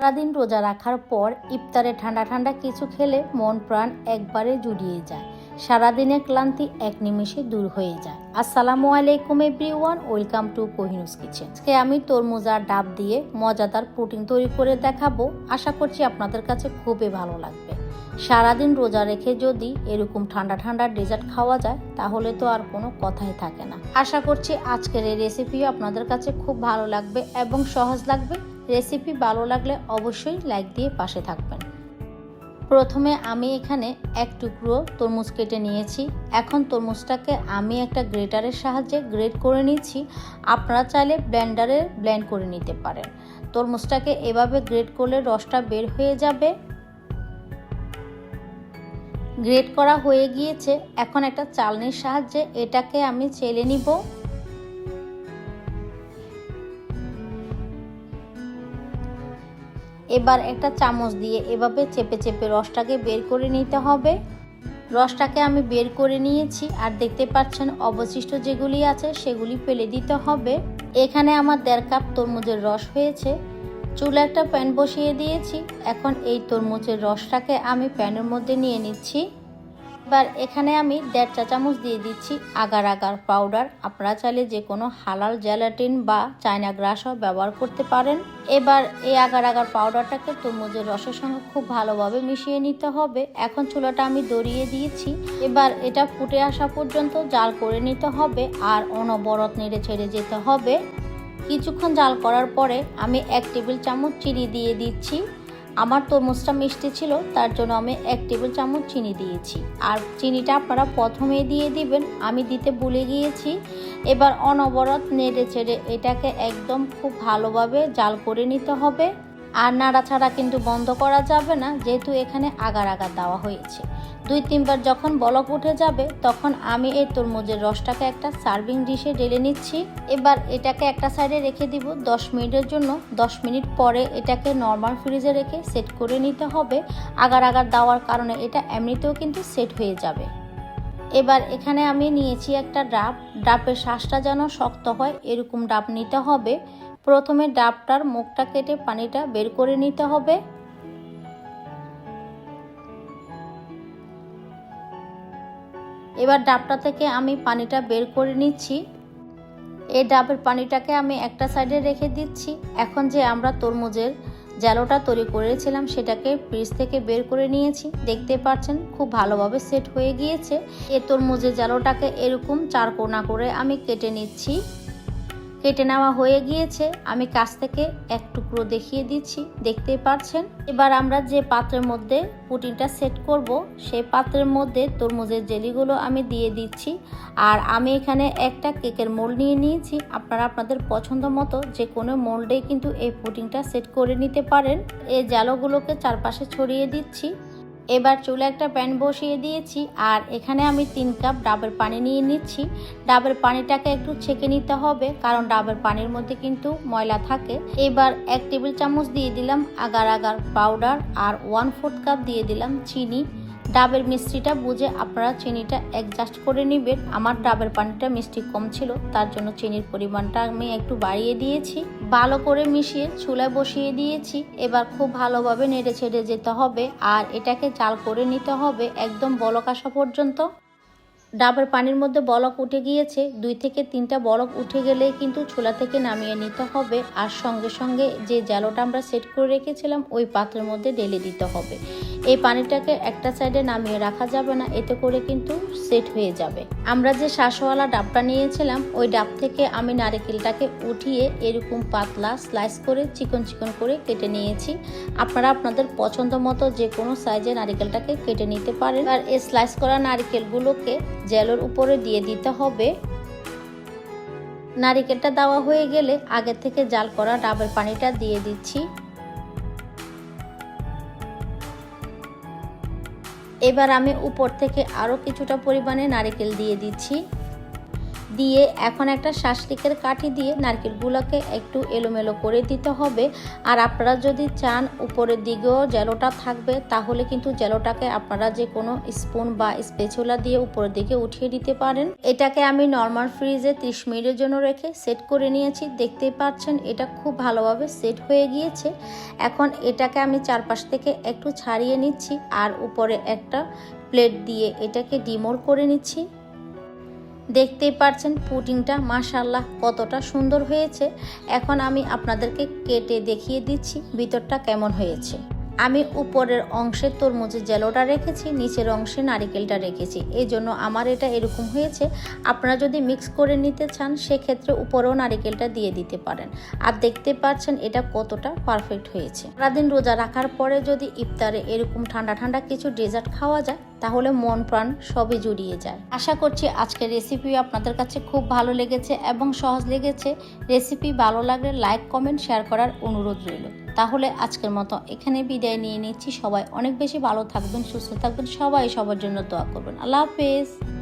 সারাদিন রোজা রাখার পর ইফতারে ঠান্ডা ঠান্ডা কিছু খেলে মন প্রাণ একবারে জুড়িয়ে যায়। সারাদিনের ক্লান্তি এক নিমেষে দূর হয়ে যায়। আসসালামু আলাইকুম এভরিওয়ান, ওয়েলকাম টু কোহিনুস কিচেন। আজকে আমি তরমুজ আর ডাব দিয়ে মজাদার প্রোটিন তৈরি করে দেখাবো। আশা করছি আপনাদের কাছে খুবই ভালো লাগবে। সারাদিন রোজা রেখে যদি এরকম ঠান্ডা ঠান্ডা ডেজার্ট খাওয়া যায়, তাহলে তো আর কোনো কথাই থাকে না। আশা করছি আজকের এই রেসিপিও আপনাদের কাছে খুব ভালো লাগবে এবং সহজ লাগবে। রেসিপি ভালো লাগলে অবশ্যই লাইক দিয়ে পাশে থাকবেন। প্রথমে আমি এখানে এক টুকরো তরমুজ কেটে নিয়েছি। এখন তরমুজটাকে আমি একটা গ্রেটারের সাহায্যে গ্রেট করে নিচ্ছি। আপনারা চাইলে ব্লেন্ডারে ব্লেন্ড করে নিতে পারেন। তরমুজটাকে এভাবে গ্রেট করলে রসটা বের হয়ে যাবে। গ্রেট করা হয়ে গিয়েছে। এখন একটা চালনির সাহায্যে এটাকে আমি চেলে নিব। এবার একটা চামচ দিয়ে এভাবে চেপে চেপে রসটাকে বের করে নিতে হবে। রসটাকে আমি বের করে নিয়েছি, আর দেখতে পাচ্ছেন অবশিষ্ট যেগুলি আছে সেগুলি ফেলে দিতে হবে। এখানে আমার দেড় কাপ তরমুজের রস হয়েছে। চুলা একটা প্যান বসিয়ে দিয়েছি। এখন এই তরমুজের রসটাকে আমি প্যানের মধ্যে নিয়ে নিচ্ছি। এবার এখানে আমি দেড় চা চামচ দিয়ে দিচ্ছি আগার আগার পাউডার। আপনারা চাইলে যে কোনো হালাল জেলাটিন বা চায়না গ্রাসও ব্যবহার করতে পারেন। এবার এই আগার আগার পাউডারটাকে তরমুজের রসের সঙ্গে খুব ভালোভাবে মিশিয়ে নিতে হবে। এখন চুলাটা আমি দড়িয়ে দিয়েছি। এবার এটা ফুটে আসা পর্যন্ত জাল করে নিতে হবে আর অনবরত নেড়ে ছেড়ে যেতে হবে। কিছুক্ষণ জাল করার পরে আমি এক টেবিল চামচ চিনি দিয়ে দিচ্ছি। আমার তরমুজটা মিষ্টি ছিল, তার জন্য আমি এক টেবিল চামচ চিনি দিয়েছি। আর চিনিটা আপনারা প্রথমে দিয়ে দিবেন, আমি দিতে ভুলে গিয়েছি। এবার অনবরত নেড়ে ছেড়ে এটাকে একদম খুব ভালোভাবে জাল করে নিতে হবে। আর নাড়াছাড়া কিন্তু বন্ধ করা যাবে না, যেহেতু এখানে আগার আগার দেওয়া হয়েছে। দুই তিনবার যখন বলক উঠে যাবে, তখন আমি এই তরমুজের রসটাকে একটা সার্ভিং ডিশে ঢেলে নিচ্ছি। এবার এটাকে একটা সাইডে রেখে দিব। দশ মিনিটের জন্য, দশ মিনিট পরে এটাকে নর্মাল ফ্রিজে রেখে সেট করে নিতে হবে। আগার আগার দেওয়ার কারণে এটা এমনিতেও কিন্তু সেট হয়ে যাবে। এবার এখানে আমি নিয়েছি একটা ডাব। ডাবের শ্বাসটা যেন শক্ত হয়, এরকম ডাব নিতে হবে। প্রথমে ডাবটার মুখটা কেটে পানিটা বের করে নিতে হবে। এবার ডাবটা থেকে আমি পানিটা বের করে নিচ্ছি। এই ডাবের পানিটাকে আমি একটা সাইডে রেখে দিচ্ছি। এখন যে আমরা তরমুজের জ্যালোটা তৈরি করেছিলাম, সেটাকে ফ্রিজ থেকে বের করে নিয়েছি। দেখতে পাচ্ছেন, খুব ভালোভাবে সেট হয়ে গিয়েছে। এ তরমুজের জ্যালোটাকে এরকম চার কোনা করে আমি কেটে নিচ্ছি। কেটে নেওয়া হয়ে গিয়েছে। আমি কাছ থেকে এক টুকরো দেখিয়ে দিচ্ছি। দেখতেই পাচ্ছেন এবার আমরা যে পাত্রের মধ্যে পুটিনটা সেট করব, সেই পাত্রের মধ্যে তরমুজের জেলিগুলো আমি দিয়ে দিচ্ছি। আর আমি এখানে একটা কেকের মোল্ড নিয়ে নিয়েছি। আপনারা আপনাদের পছন্দ মতো যে কোনো মোল্ডে কিন্তু এই পুটিংটা সেট করে নিতে পারেন। এই জালোগুলোকে চারপাশে ছড়িয়ে দিচ্ছি। এবার চুলে একটা প্যান বসিয়ে দিয়েছি আর এখানে আমি তিন কাপ ডাবের পানি নিয়ে নিচ্ছি। ডাবের পানিটাকে একটু ছেঁকে নিতে হবে, কারণ ডাবের পানির মধ্যে কিন্তু ময়লা থাকে। এবার এক টেবিল চামচ দিয়ে দিলাম আগার আগার পাউডার আর ওয়ান ফোর্থ কাপ দিয়ে দিলাম চিনি। ডাবের মিষ্টিটা বুঝে আপনারা চিনিটা অ্যাডজাস্ট করে নেবেন। আমার ডাবের পানিটা মিষ্টি কম ছিল, তার জন্য চিনির পরিমাণটা আমি একটু বাড়িয়ে দিয়েছি। ভালো করে মিশিয়ে চুলায় বসিয়ে দিয়েছি। এবার খুব ভালোভাবে নেড়ে ছেড়ে যেতে হবে। আর এটাকে চাল করে নিতে হবে একদম বলক আসা পর্যন্ত। ডাবের পানির মধ্যে বলক উঠে গিয়েছে। দুই থেকে তিনটা বলক উঠে গেলে কিন্তু ছোলা থেকে নামিয়ে নিতে হবে। আর সঙ্গে সঙ্গে যে জ্যালোটা আমরা সেট করে রেখেছিলাম, ওই পাত্রের মধ্যে ঢেলে দিতে হবে। এই পানিটাকে একটা সাইডে নামিয়ে রাখা যাবে না, এতে করে কিন্তু সেট হয়ে যাবে। আমরা যে শাঁসওয়ালা ডাবটা নিয়েছিলাম, ওই ডাব থেকে আমি নারিকেলটাকে উঠিয়ে এরকম পাতলা স্লাইস করে চিকন চিকন করে কেটে নিয়েছি। আপনারা আপনাদের পছন্দ মতো যে কোনো সাইজে নারিকেলটাকে কেটে নিতে পারেন। আর এই স্লাইস করা নারিকেলগুলোকে জেলোর উপরে দিয়ে দিতে হবে। নারিকেলটা দেওয়া হয়ে গেলে আগে থেকে জাল করা ডাবের পানিটা দিয়ে দিচ্ছি। এবার আমি উপর থেকে আরও কিছুটা পরিমাণে নারিকেল দিয়ে দিচ্ছি। দিয়ে এখন একটা শাসলিকের কাঠি দিয়ে নারকেলগুলোকে একটু এলোমেলো করে দিতে হবে। আর আপনারা যদি চান, উপরের দিকেও জেলোটা থাকবে, তাহলে কিন্তু জেলোটাকে আপনারা যে কোনো স্পুন বা স্পেচুলা দিয়ে উপরের দিকে উঠিয়ে দিতে পারেন। এটাকে আমি নর্মাল ফ্রিজে ত্রিশ মিনিটের জন্য রেখে সেট করে নিয়েছি। দেখতেই পাচ্ছেন, এটা খুব ভালোভাবে সেট হয়ে গিয়েছে। এখন এটাকে আমি চারপাশ থেকে একটু ছাড়িয়ে নিচ্ছি, আর উপরে একটা প্লেট দিয়ে এটাকে ডিমোল করে নিচ্ছি। দেখতেই পারছেন পুডিংটা মাশাল্লাহ কতটা সুন্দর হয়েছে। এখন আমি আপনাদেরকে কেটে দেখিয়ে দিচ্ছি ভিতরটা কেমন হয়েছে। আমি উপরের অংশে তরমুজের জেলোটা রেখেছি, নিচের অংশে নারিকেলটা রেখেছি। এই জন্য আমার এটা এরকম হয়েছে। আপনারা যদি মিক্স করে নিতে চান, সেক্ষেত্রে উপরেও নারিকেলটা দিয়ে দিতে পারেন। আর দেখতে পাচ্ছেন এটা কতটা পারফেক্ট হয়েছে। সারাদিন রোজা রাখার পরে যদি ইফতারে এরকম ঠান্ডা ঠান্ডা কিছু ডেজার্ট খাওয়া যায় তাহলে মন প্রাণ সবই জুড়িয়ে যায়। আশা করছি আজকের রেসিপি আপনাদের কাছে খুব ভালো লেগেছে এবং সহজ লেগেছে। রেসিপি ভালো লাগলে লাইক কমেন্ট শেয়ার করার অনুরোধ রইল। তাহলে আজকের মতো এখানে বিদায় নিয়ে নিচ্ছি। সবাই অনেক বেশি ভালো থাকবেন, সুস্থ থাকবেন। সবাই সবার জন্য দোয়া করবেন। আল্লাহ হাফেজ।